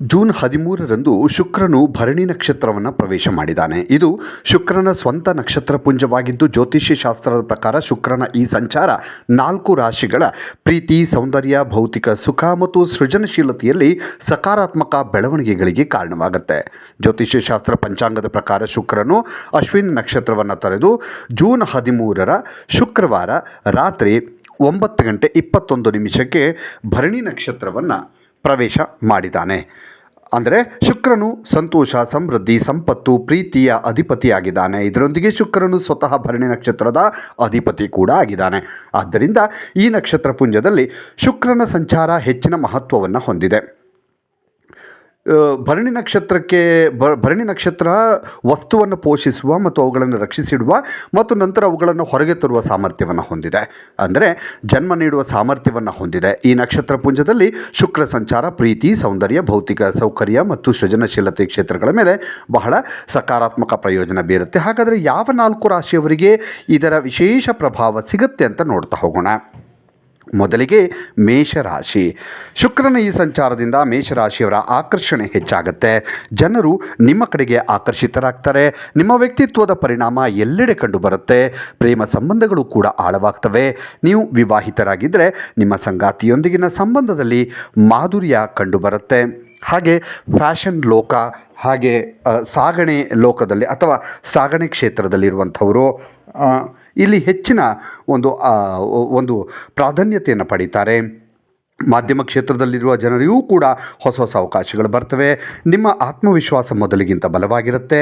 June ಹದಿಮೂರರಂದು ಶುಕ್ರನು ಭರಣಿ ನಕ್ಷತ್ರವನ್ನು ಪ್ರವೇಶ ಮಾಡಿದ್ದಾನೆ. ಇದು ಶುಕ್ರನ ಸ್ವಂತ ನಕ್ಷತ್ರ ಪುಂಜವಾಗಿದ್ದು, ಜ್ಯೋತಿಷ್ಯ ಶಾಸ್ತ್ರದ ಪ್ರಕಾರ ಶುಕ್ರನ ಈ ಸಂಚಾರ ನಾಲ್ಕು ರಾಶಿಗಳ ಪ್ರೀತಿ, ಸೌಂದರ್ಯ, ಭೌತಿಕ ಸುಖ ಮತ್ತು ಸೃಜನಶೀಲತೆಯಲ್ಲಿ ಸಕಾರಾತ್ಮಕ ಬೆಳವಣಿಗೆಗಳಿಗೆ ಕಾರಣವಾಗುತ್ತೆ. ಜ್ಯೋತಿಷ್ಯ ಶಾಸ್ತ್ರ ಪಂಚಾಂಗದ ಪ್ರಕಾರ ಶುಕ್ರನು ಅಶ್ವಿನ್ ನಕ್ಷತ್ರವನ್ನು ತೊರೆದು ಜೂನ್ ಹದಿಮೂರರ ಶುಕ್ರವಾರ ರಾತ್ರಿ ಒಂಬತ್ತು ಗಂಟೆ ಇಪ್ಪತ್ತೊಂದು ನಿಮಿಷಕ್ಕೆ ಭರಣಿ ನಕ್ಷತ್ರವನ್ನು ಪ್ರವೇಶ ಮಾಡಿದ್ದಾನೆ. ಅಂದರೆ ಶುಕ್ರನು ಸಂತೋಷ, ಸಮೃದ್ಧಿ, ಸಂಪತ್ತು, ಪ್ರೀತಿಯ ಅಧಿಪತಿಯಾಗಿದ್ದಾನೆ. ಇದರೊಂದಿಗೆ ಶುಕ್ರನು ಸ್ವತಃ ಭರಣಿ ನಕ್ಷತ್ರದ ಅಧಿಪತಿ ಕೂಡ ಆಗಿದ್ದಾನೆ. ಆದ್ದರಿಂದ ಈ ನಕ್ಷತ್ರ ಪುಂಜದಲ್ಲಿ ಶುಕ್ರನ ಸಂಚಾರ ಹೆಚ್ಚಿನ ಮಹತ್ವವನ್ನು ಹೊಂದಿದೆ. ಭರಣಿ ನಕ್ಷತ್ರಕ್ಕೆ ಭರಣಿ ನಕ್ಷತ್ರ ವಸ್ತುವನ್ನು ಪೋಷಿಸುವ ಮತ್ತು ಅವುಗಳನ್ನು ರಕ್ಷಿಸಿಡುವ ಮತ್ತು ನಂತರ ಅವುಗಳನ್ನು ಹೊರಗೆ ತರುವ ಸಾಮರ್ಥ್ಯವನ್ನು ಹೊಂದಿದೆ. ಅಂದರೆ ಜನ್ಮ ನೀಡುವ ಸಾಮರ್ಥ್ಯವನ್ನು ಹೊಂದಿದೆ. ಈ ನಕ್ಷತ್ರ ಪುಂಜದಲ್ಲಿ ಶುಕ್ರ ಸಂಚಾರ, ಪ್ರೀತಿ, ಸೌಂದರ್ಯ, ಭೌತಿಕ ಸೌಕರ್ಯ ಮತ್ತು ಸೃಜನಶೀಲತೆ ಕ್ಷೇತ್ರಗಳ ಮೇಲೆ ಬಹಳ ಸಕಾರಾತ್ಮಕ ಪ್ರಯೋಜನ ಬೀರುತ್ತೆ. ಹಾಗಾದರೆ ಯಾವ ನಾಲ್ಕು ರಾಶಿಯವರಿಗೆ ಇದರ ವಿಶೇಷ ಪ್ರಭಾವ ಸಿಗುತ್ತೆ ಅಂತ ನೋಡ್ತಾ ಹೋಗೋಣ. ಮೊದಲಿಗೆ ಮೇಷರಾಶಿ. ಶುಕ್ರನ ಈ ಸಂಚಾರದಿಂದ ಮೇಷರಾಶಿಯವರ ಆಕರ್ಷಣೆ ಹೆಚ್ಚಾಗುತ್ತೆ. ಜನರು ನಿಮ್ಮ ಕಡೆಗೆ ಆಕರ್ಷಿತರಾಗ್ತಾರೆ. ನಿಮ್ಮ ವ್ಯಕ್ತಿತ್ವದ ಪರಿಣಾಮ ಎಲ್ಲೆಡೆ ಕಂಡುಬರುತ್ತೆ. ಪ್ರೇಮ ಸಂಬಂಧಗಳು ಕೂಡ ಆಳವಾಗ್ತವೆ. ನೀವು ವಿವಾಹಿತರಾಗಿದ್ದರೆ ನಿಮ್ಮ ಸಂಗಾತಿಯೊಂದಿಗಿನ ಸಂಬಂಧದಲ್ಲಿ ಮಾಧುರ್ಯ ಕಂಡುಬರುತ್ತೆ. ಹಾಗೆ ಫ್ಯಾಷನ್ ಲೋಕ, ಹಾಗೆ ಸಾಗಣೆ ಲೋಕದಲ್ಲಿ ಅಥವಾ ಸಾಗಣೆ ಕ್ಷೇತ್ರದಲ್ಲಿರುವಂಥವರು ಇಲ್ಲಿ ಹೆಚ್ಚಿನ ಒಂದು ಒಂದು ಪ್ರಾಧಾನ್ಯತೆಯನ್ನು ಪಡೀತಾರೆ. ಮಾಧ್ಯಮ ಕ್ಷೇತ್ರದಲ್ಲಿರುವ ಜನರಿಗೂ ಕೂಡ ಹೊಸ ಹೊಸ ಅವಕಾಶಗಳು ಬರ್ತವೆ. ನಿಮ್ಮ ಆತ್ಮವಿಶ್ವಾಸ ಮೊದಲಿಗಿಂತ ಬಲವಾಗಿರುತ್ತೆ.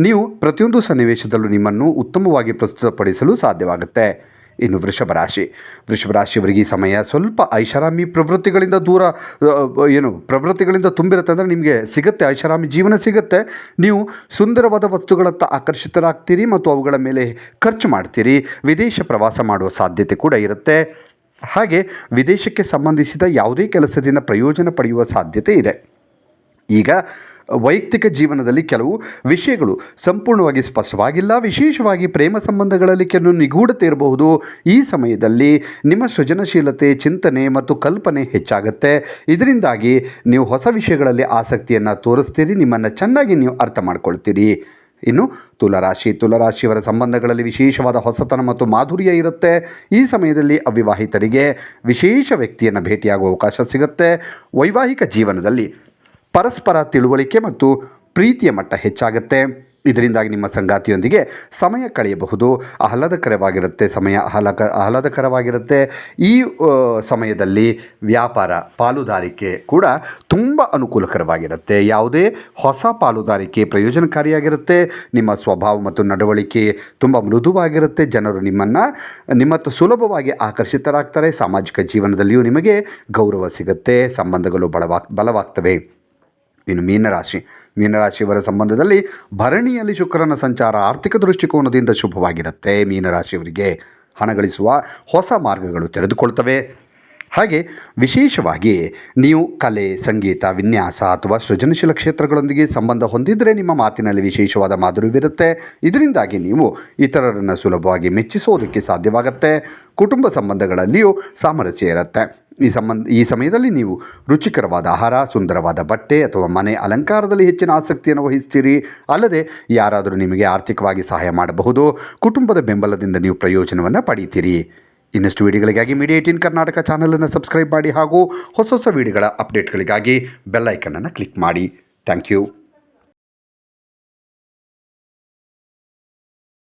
ನೀವು ಪ್ರತಿಯೊಂದು ಸನ್ನಿವೇಶದಲ್ಲೂ ನಿಮ್ಮನ್ನು ಉತ್ತಮವಾಗಿ ಪ್ರಸ್ತುತಪಡಿಸಲು ಸಾಧ್ಯವಾಗುತ್ತೆ. ಇನ್ನು ವೃಷಭ ರಾಶಿ. ವೃಷಭ ರಾಶಿಯವರಿಗೆ ಈ ಸಮಯ ಸ್ವಲ್ಪ ಐಷಾರಾಮಿ ಪ್ರವೃತ್ತಿಗಳಿಂದ ದೂರ ಏನು ಪ್ರವೃತ್ತಿಗಳಿಂದ ತುಂಬಿರುತ್ತೆ ಅಂದರೆ ನಿಮಗೆ ಸಿಗುತ್ತೆ, ಐಷಾರಾಮಿ ಜೀವನ ಸಿಗುತ್ತೆ. ನೀವು ಸುಂದರವಾದ ವಸ್ತುಗಳತ್ತ ಆಕರ್ಷಿತರಾಗ್ತೀರಿ ಮತ್ತು ಅವುಗಳ ಮೇಲೆ ಖರ್ಚು ಮಾಡ್ತೀರಿ. ವಿದೇಶ ಪ್ರವಾಸ ಮಾಡುವ ಸಾಧ್ಯತೆ ಕೂಡ ಇರುತ್ತೆ. ಹಾಗೆ ವಿದೇಶಕ್ಕೆ ಸಂಬಂಧಿಸಿದ ಯಾವುದೇ ಕೆಲಸದಿಂದ ಪ್ರಯೋಜನ ಪಡೆಯುವ ಸಾಧ್ಯತೆ ಇದೆ. ಈಗ ವೈಯಕ್ತಿಕ ಜೀವನದಲ್ಲಿ ಕೆಲವು ವಿಷಯಗಳು ಸಂಪೂರ್ಣವಾಗಿ ಸ್ಪಷ್ಟವಾಗಿಲ್ಲ. ವಿಶೇಷವಾಗಿ ಪ್ರೇಮ ಸಂಬಂಧಗಳಲ್ಲಿ ಕೆಲವು ನಿಗೂಢತೆ ಇರಬಹುದು. ಈ ಸಮಯದಲ್ಲಿ ನಿಮ್ಮ ಸೃಜನಶೀಲತೆ, ಚಿಂತನೆ ಮತ್ತು ಕಲ್ಪನೆ ಹೆಚ್ಚಾಗುತ್ತೆ. ಇದರಿಂದಾಗಿ ನೀವು ಹೊಸ ವಿಷಯಗಳಲ್ಲಿ ಆಸಕ್ತಿಯನ್ನು ತೋರಿಸ್ತೀರಿ. ನಿಮ್ಮನ್ನು ಚೆನ್ನಾಗಿ ನೀವು ಅರ್ಥ ಮಾಡ್ಕೊಳ್ತೀರಿ. ಇನ್ನು ತುಲರಾಶಿ, ತುಲರಾಶಿಯವರ ಸಂಬಂಧಗಳಲ್ಲಿ ವಿಶೇಷವಾದ ಹೊಸತನ ಮತ್ತು ಮಾಧುರ್ಯ ಇರುತ್ತೆ. ಈ ಸಮಯದಲ್ಲಿ ಅವಿವಾಹಿತರಿಗೆ ವಿಶೇಷ ವ್ಯಕ್ತಿಯನ್ನು ಭೇಟಿಯಾಗುವ ಅವಕಾಶ ಸಿಗುತ್ತೆ. ವೈವಾಹಿಕ ಜೀವನದಲ್ಲಿ ಪರಸ್ಪರ ತಿಳುವಳಿಕೆ ಮತ್ತು ಪ್ರೀತಿಯ ಮಟ್ಟ ಹೆಚ್ಚಾಗುತ್ತೆ. ಇದರಿಂದಾಗಿ ನಿಮ್ಮ ಸಂಗಾತಿಯೊಂದಿಗೆ ಸಮಯ ಕಳೆಯಬಹುದು. ಆಹ್ಲಾದಕರವಾಗಿರುತ್ತೆ, ಸಮಯ ಆಹ್ಲಾಕ, ಆಹ್ಲಾದಕರವಾಗಿರುತ್ತೆ. ಈ ಸಮಯದಲ್ಲಿ ವ್ಯಾಪಾರ, ಪಾಲುದಾರಿಕೆ ಕೂಡ ತುಂಬ ಅನುಕೂಲಕರವಾಗಿರುತ್ತೆ. ಯಾವುದೇ ಹೊಸ ಪಾಲುದಾರಿಕೆ ಪ್ರಯೋಜನಕಾರಿಯಾಗಿರುತ್ತೆ. ನಿಮ್ಮ ಸ್ವಭಾವ ಮತ್ತು ನಡವಳಿಕೆ ತುಂಬ ಮೃದುವಾಗಿರುತ್ತೆ. ಜನರು ನಿಮ್ಮನ್ನು, ನಿಮ್ಮತ್ತ ಸುಲಭವಾಗಿ ಆಕರ್ಷಿತರಾಗ್ತಾರೆ. ಸಾಮಾಜಿಕ ಜೀವನದಲ್ಲಿಯೂ ನಿಮಗೆ ಗೌರವ ಸಿಗುತ್ತೆ. ಸಂಬಂಧಗಳು ಬಲವಾಗ್ ಬಲವಾಗ್ತವೆ. ಇನ್ನು ಮೀನರಾಶಿ. ಮೀನರಾಶಿಯವರ ಸಂಬಂಧದಲ್ಲಿ ಭರಣಿಯಲ್ಲಿ ಶುಕ್ರನ ಸಂಚಾರ ಆರ್ಥಿಕ ದೃಷ್ಟಿಕೋನದಿಂದ ಶುಭವಾಗಿರುತ್ತೆ. ಮೀನರಾಶಿಯವರಿಗೆ ಹಣ ಗಳಿಸುವ ಹೊಸ ಮಾರ್ಗಗಳು ತೆರೆದುಕೊಳ್ತವೆ. ಹಾಗೆ ವಿಶೇಷವಾಗಿ ನೀವು ಕಲೆ, ಸಂಗೀತ, ವಿನ್ಯಾಸ ಅಥವಾ ಸೃಜನಶೀಲ ಕ್ಷೇತ್ರಗಳೊಂದಿಗೆ ಸಂಬಂಧ ಹೊಂದಿದರೆ ನಿಮ್ಮ ಮಾತಿನಲ್ಲಿ ವಿಶೇಷವಾದ ಮಾಧುರ್ಯವಿರುತ್ತೆ. ಇದರಿಂದಾಗಿ ನೀವು ಇತರರನ್ನು ಸುಲಭವಾಗಿ ಮೆಚ್ಚಿಸೋದಕ್ಕೆ ಸಾಧ್ಯವಾಗುತ್ತೆ. ಕುಟುಂಬ ಸಂಬಂಧಗಳಲ್ಲಿಯೂ ಸಾಮರಸ್ಯ ಇರುತ್ತೆ. ಈ ಸಂಬಂಧ, ಈ ಸಮಯದಲ್ಲಿ ನೀವು ರುಚಿಕರವಾದ ಆಹಾರ, ಸುಂದರವಾದ ಬಟ್ಟೆ ಅಥವಾ ಮನೆ ಅಲಂಕಾರದಲ್ಲಿ ಹೆಚ್ಚಿನ ಆಸಕ್ತಿಯನ್ನು ವಹಿಸ್ತೀರಿ. ಅಲ್ಲದೆ ಯಾರಾದರೂ ನಿಮಗೆ ಆರ್ಥಿಕವಾಗಿ ಸಹಾಯ ಮಾಡಬಹುದು. ಕುಟುಂಬದ ಬೆಂಬಲದಿಂದ ನೀವು ಪ್ರಯೋಜನವನ್ನು ಪಡೀತೀರಿ. ಇನ್ನಷ್ಟು ವಿಡಿಯೋಗಳಿಗಾಗಿ ಮೀಡಿಯಾ ಏಟೀನ್ ಕರ್ನಾಟಕ ಚಾನಲನ್ನು ಸಬ್ಸ್ಕ್ರೈಬ್ ಮಾಡಿ ಹಾಗೂ ಹೊಸ ಹೊಸ ವೀಡಿಯೋಗಳ ಅಪ್ಡೇಟ್ಗಳಿಗಾಗಿ ಬೆಲ್ ಐಕನನ್ನು ಕ್ಲಿಕ್ ಮಾಡಿ. Thank you.